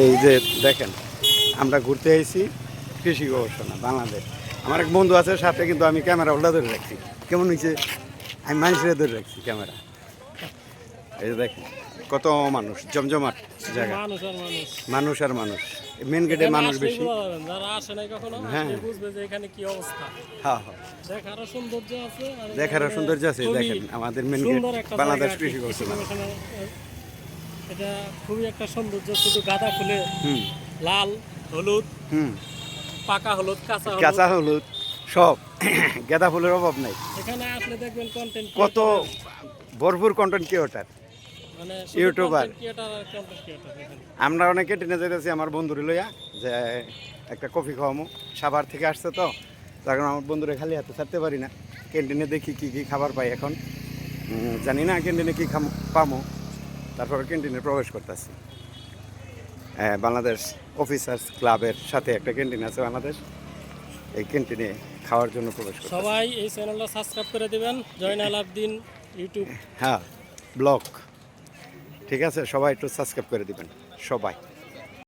এই যে দেখেন আমরা ঘুরতে এসেছি কৃষি গবেষণা বাংলাদেশ। আমার এক বন্ধু আছে সাথে কিন্তু আমি ক্যামেরা ওল্টা ধরে রাখছি। কেমন হয়েছে আমি মানুষের ধরে রাখছি ক্যামেরা। এই যে দেখেন কত মানুষ জমজমাট জায়গা। মানুষ আর মানুষ। মেন গেটে মানুষ। বেশি। হ্যাঁ। দেখারও সৌন্দর্য আছে দেখেন আমাদের মেন গেট বাংলাদেশ কৃষি গবেষণা, এটা খুবই একটা সৌন্দর্য শুধু গাঁদা ফুলে। হুম। লাল হলুদ হুম। পাকা হলুদ কাঁচা হলুদ। কাঁচা হলুদ সব। গাঁদা ফুলের অভাব নাই। এখানে আসলে দেখবেন কন্টেন্ট কত ভরপুর কন্টেন্ট ক্রিয়েটার মানে ইউটিউবার। আমরা অনেক কেটিনে যেতেছি আমার বন্ধুরে লইয়া যে একটা কফি খাওয়ামো। সাভার থেকে আসছে তো তার কারণে আমার বন্ধুরে খালি হাতে ছাড়তে পারি না। ক্যান্টিনে দেখি কি কি খাবার পাই এখন। জানি না ক্যান্টিনে কী খাম পামো। তারপরে ক্যান্টিনে প্রবেশ করতেছি। বাংলাদেশ অফিসার্স ক্লাবের সাথে একটা ক্যান্টিন আছে বাংলাদেশ। এই ক্যান্টিনে খাওয়ার জন্য প্রবেশ করতেছি। সবাই এই চ্যানেলটা সাবস্ক্রাইব করে দিবেন। জয়নাল আবদিন ইউটিউব। হ্যাঁ ব্লগ। ঠিক আছে সবাই একটু সাবস্ক্রাইব করে দিবেন। সবাই।